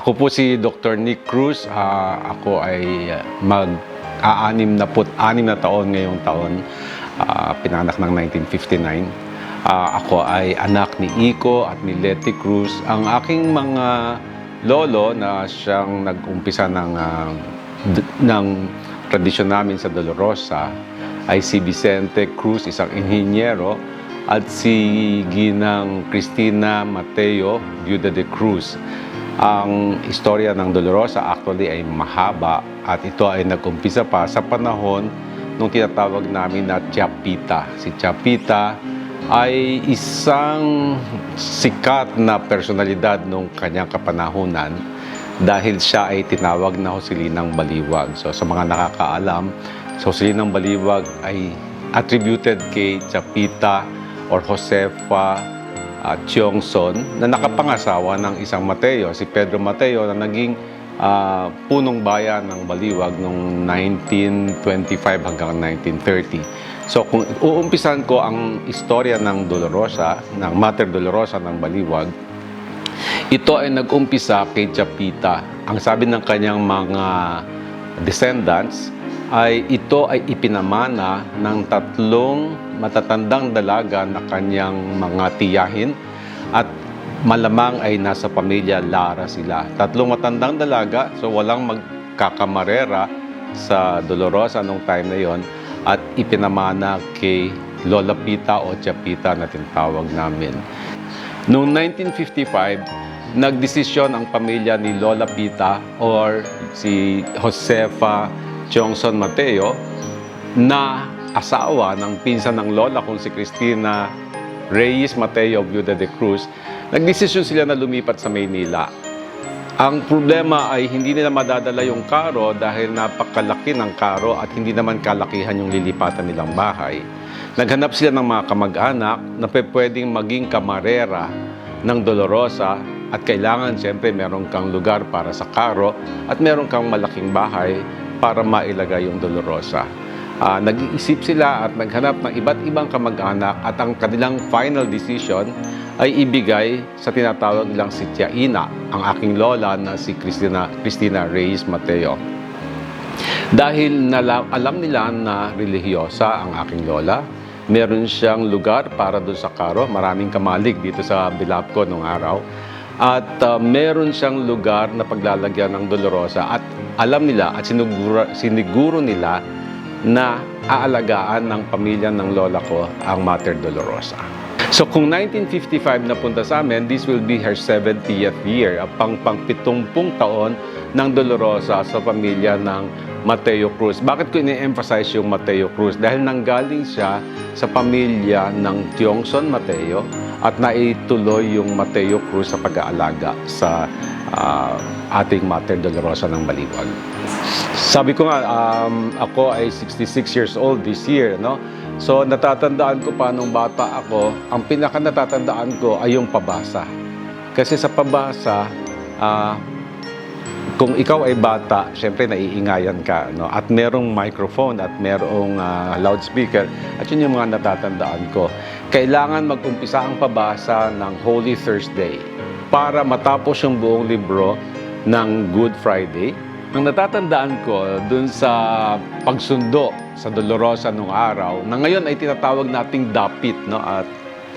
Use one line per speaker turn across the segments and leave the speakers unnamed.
ako po si Dr. Nick Cruz. Ah, ako ay ah, mag aanim na put anim na taon ngayong taon. Ah, pinanak ng 1959. Ah, ako ay anak ni Iko at ni Letty Cruz. Ang aking mga lolo na siyang nag-umpisa ng ah, d- ng tradisyon namin sa Dolorosa ay si Vicente Cruz, isang inhinyero, at si Ginang Cristina Mateo Viuda de Cruz. Ang istorya ng Dolorosa actually ay mahaba at ito ay nag-umpisa pa sa panahon nung tinatawag namin na Chapita. Si Chapita ay isang sikat na personalidad nung kanyang kapanahunan dahil siya ay tinawag na Husilinang Baliwag. So sa mga nakakaalam, sa Husilinang Baliwag ay attributed kay Chapita or Josefa uh, Tiongson na nakapangasawa ng isang Mateo, si Pedro Mateo na naging ah, punong bayan ng Baliwag noong 1925 hanggang 1930. So kung uumpisan ko ang istorya ng Dolorosa, ng Mater Dolorosa ng Baliwag, ito ay nag-umpisa kay Chapita. Ang sabi ng kanyang mga descendants ay ito ay ipinamana ng tatlong matatandang dalaga na kanyang mga tiyahin at malamang ay nasa pamilya Lara sila. Tatlong matandang dalaga, so walang magkakamarera sa Dolorosa nung time na yon at ipinamana kay Lola Pita o Chapita na tinatawag namin. Noong 1955, nagdesisyon ang pamilya ni Lola Pita or si Josefa Chongson Mateo na asawa ng pinsan ng lola kong si Cristina Reyes Mateo Viuda de Cruz, nagdesisyon sila na lumipat sa Maynila. Ang problema ay hindi nila madadala yung karo dahil napakalaki ng karo at hindi naman kalakihan yung lilipatan nilang bahay. Naghanap sila ng mga kamag-anak na pwedeng maging kamarera ng Dolorosa at kailangan siyempre meron kang lugar para sa karo at meron kang malaking bahay para mailagay yung Dolorosa. Ah, nag-iisip sila at naghanap ng iba't ibang kamag-anak at ang kanilang final decision ay ibigay sa tinatawag nilang si Tia Ina, ang aking lola na si Cristina, Cristina Reyes Mateo. Dahil nala, alam nila na relihiyosa ang aking lola, meron siyang lugar para doon sa karo. Maraming kamalig dito sa Bilapco nung araw. At uh, meron siyang lugar na paglalagyan ng Dolorosa. At alam nila at siniguro, siniguro nila na aalagaan ng pamilya ng lola ko ang Mater Dolorosa. So kung 1955 napunta sa amin, this will be her 70th year, ang pang pang-pitumpung taon ng Dolorosa sa pamilya ng Mateo Cruz. Bakit ko ini-emphasize yung Mateo Cruz? Dahil nanggaling siya sa pamilya ng Tiongson Mateo at naituloy yung Mateo Cruz sa pag-aalaga sa ah, ating Mater Dolorosa ng Baliwag. Sabi ko nga, um, ako ay 66 years old this year, no? So, natatandaan ko pa nung bata ako, ang pinaka natatandaan ko ay yung pabasa. Kasi sa pabasa, ah, kung ikaw ay bata, syempre naiingayan ka, no? At merong microphone at merong ah, loudspeaker. At yun yung mga natatandaan ko. Kailangan mag-umpisa ang pabasa ng Holy Thursday para matapos yung buong libro ng Good Friday. Ang natatandaan ko dun sa pagsundo sa Dolorosa nung araw, na ngayon ay tinatawag nating dapit, no? At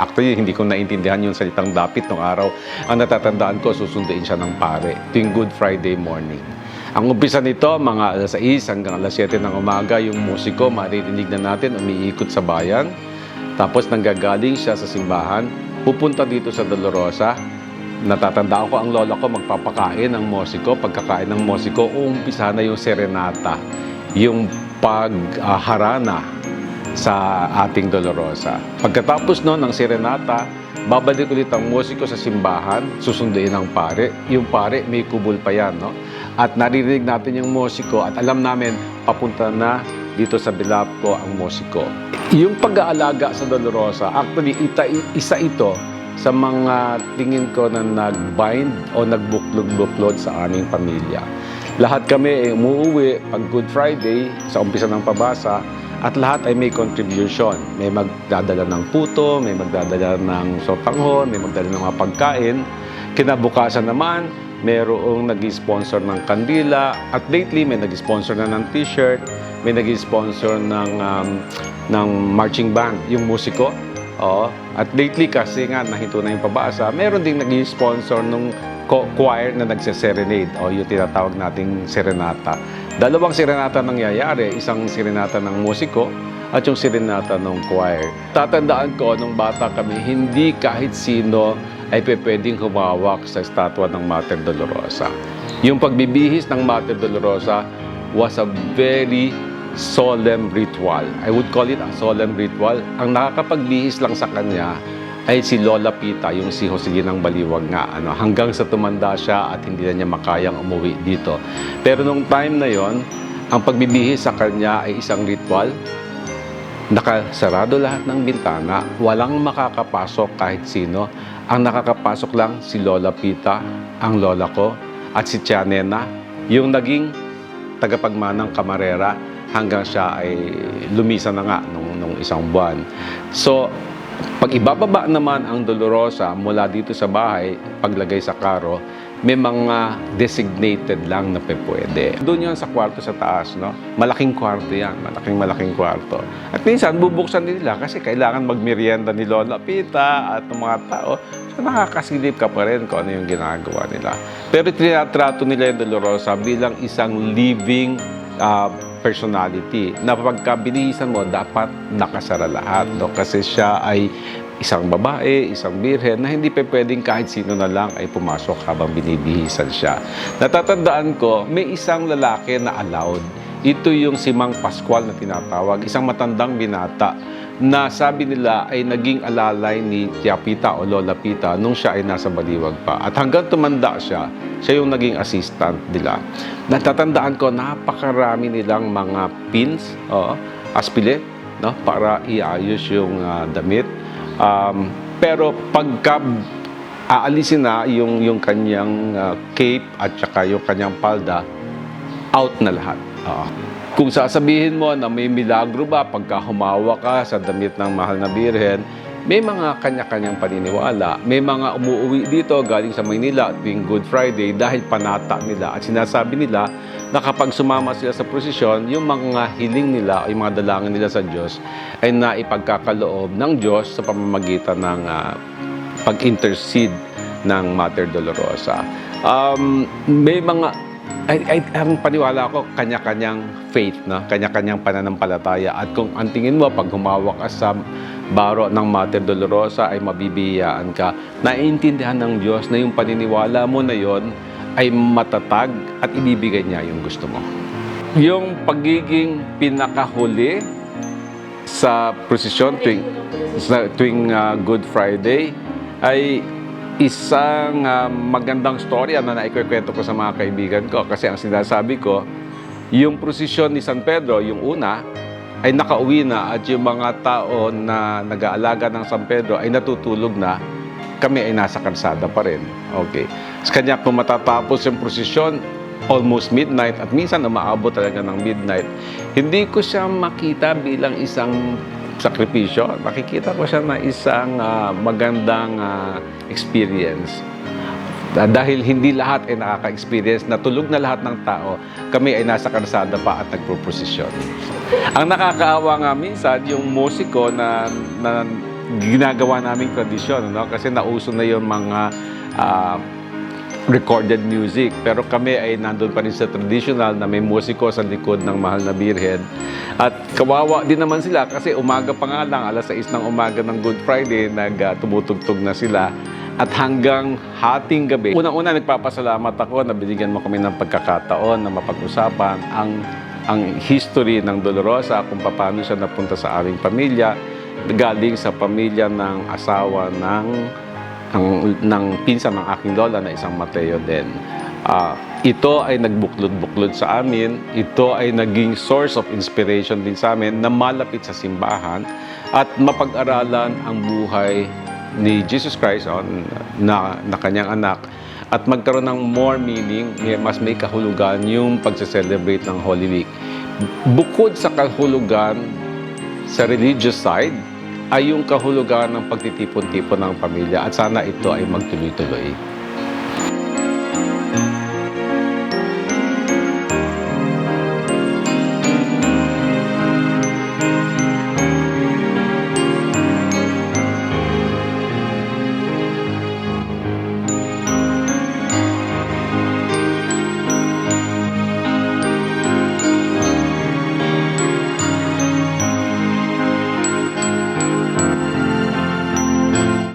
Actually, hindi ko naintindihan yung salitang dapit nung araw. Ang natatandaan ko, susunduin siya ng pare tuwing Good Friday morning. Ang umpisa nito, mga alas 6 hanggang alas 7 ng umaga, yung musiko, maririnig na natin, umiikot sa bayan. Tapos nanggagaling siya sa simbahan, pupunta dito sa Dolorosa. Natatandaan ko ang lola ko magpapakain ng musiko. Pagkakain ng musiko, uumpisa na yung serenata, yung pagharana sa ating Dolorosa. Pagkatapos noon ng serenata, babalik ulit ang musiko sa simbahan, susunduin ng pare. Yung pare, may kubol pa yan, no? At naririnig natin yung musiko at alam namin, papunta na dito sa Bilapco ang musiko. Yung pag-aalaga sa Dolorosa, actually, ita, isa ito sa mga tingin ko na nag-bind o nagbuklod-buklod sa aming pamilya. Lahat kami ay umuwi pag Good Friday sa umpisa ng pabasa at lahat ay may contribution. May magdadala ng puto, may magdadala ng sotanghon, may magdadala ng mga pagkain. Kinabukasan naman, merong nag-sponsor ng kandila, at lately may nag-sponsor na ng t-shirt, may nag-sponsor ng, um, ng marching band, yung musiko. Oo. At lately kasi nga, nahinto na yung pabasa, meron ding nag-sponsor ng co- choir na nagse-serenade o yung tinatawag nating serenata. Dalawang serenata nangyayari, isang serenata ng musiko at yung serenata ng choir. Tatandaan ko, nung bata kami, hindi kahit sino ay pwedeng humawak sa estatwa ng Mater Dolorosa. Yung pagbibihis ng Mater Dolorosa was a very solemn ritual. I would call it a solemn ritual. Ang nakakapagbihis lang sa kanya ay si Lola Pita, yung si José ng Baliwag nga. Ano, hanggang sa tumanda siya at hindi na niya makayang umuwi dito. Pero nung time na yon, ang pagbibihis sa kanya ay isang ritual Nakasarado lahat ng bintana, walang makakapasok kahit sino. Ang nakakapasok lang si Lola Pita, ang lola ko, at si Tia Nena, yung naging tagapagmanang kamarera hanggang siya ay lumisa na nga nung, nung isang buwan. So, pag ibababa naman ang Dolorosa mula dito sa bahay, paglagay sa karo, may mga designated lang na pe pwede. Doon yun sa kwarto sa taas, no? Malaking kwarto yan, malaking malaking kwarto. At minsan, bubuksan nila kasi kailangan magmerienda ni Lola Pita at ng mga tao. So, nakakasilip ka pa rin kung ano yung ginagawa nila. Pero tinatrato nila yung Dolorosa bilang isang living ah, personality na pagka binihisan mo, dapat nakasara lahat. No? Kasi siya ay isang babae, isang birhen na hindi pa pwedeng kahit sino na lang ay pumasok habang binibihisan siya. Natatandaan ko, may isang lalaki na allowed. Ito yung si Mang Pascual na tinatawag, isang matandang binata na sabi nila ay naging alalay ni Tia Pita o Lola Pita nung siya ay nasa baliwag pa. At hanggang tumanda siya, siya yung naging assistant nila. Natatandaan ko, napakarami nilang mga pins, oh, aspile, no, para iayos yung ah, damit. Um, pero pagka aalisin na yung, yung kanyang ah, cape at saka yung kanyang palda, out na lahat. Oo. Kung sasabihin mo na may milagro ba pagka humawa ka sa damit ng mahal na birhen, may mga kanya-kanyang paniniwala. May mga umuwi dito galing sa Maynila tuwing Good Friday dahil panata nila. At sinasabi nila na kapag sumama sila sa prosesyon, yung mga hiling nila, yung mga dalangin nila sa Diyos, ay naipagkakaloob ng Diyos sa pamamagitan ng ah, pag-intercede ng Mater Dolorosa. Um, may mga ay, ay, ang paniwala ko, kanya-kanyang faith, no? kanya-kanyang pananampalataya. At kung ang tingin mo, pag humawak ka sa baro ng Mater Dolorosa, ay mabibiyaan ka. Naiintindihan ng Diyos na yung paniniwala mo na yon ay matatag at ibibigay niya yung gusto mo. Yung pagiging pinakahuli sa prosesyon tuwing, sa tuwing ah, Good Friday ay isang ah, magandang storya na naikwento ko sa mga kaibigan ko kasi ang sinasabi ko, yung prosesyon ni San Pedro, yung una, ay nakauwi na at yung mga tao na nag-aalaga ng San Pedro ay natutulog na, kami ay nasa kalsada pa rin. Okay. Sa kanya, kung matatapos yung prosesyon, almost midnight at minsan umaabot talaga ng midnight, hindi ko siya makita bilang isang sakripisyo. Makikita ko siya na isang ah, magandang ah, experience. Ah, dahil hindi lahat ay nakaka-experience, natulog na lahat ng tao, kami ay nasa kalsada pa at nagpo-prosesyon. Ang nakakaawa nga minsan, yung musiko na, na ginagawa naming tradisyon, no? kasi nauso na yung mga ah, recorded music. Pero kami ay nandun pa rin sa traditional na may musiko sa likod ng mahal na birhen. At kawawa din naman sila kasi umaga pa nga lang, alas 6 ng umaga ng Good Friday, nagtumutugtog na sila. At hanggang hating gabi, unang-una nagpapasalamat ako na binigyan mo kami ng pagkakataon na mapag-usapan ang ang history ng Dolorosa kung paano siya napunta sa aming pamilya galing sa pamilya ng asawa ng ng, ng pinsan ng aking lola na isang Mateo din. Ah, ito ay nagbuklod-buklod sa amin. Ito ay naging source of inspiration din sa amin na malapit sa simbahan at mapag-aralan ang buhay ni Jesus Christ on, na, na kanyang anak at magkaroon ng more meaning, mas may kahulugan yung pagse-celebrate ng Holy Week. Bukod sa kahulugan sa religious side, ay yung kahulugan ng pagtitipon-tipon ng pamilya at sana ito ay magtuloy-tuloy.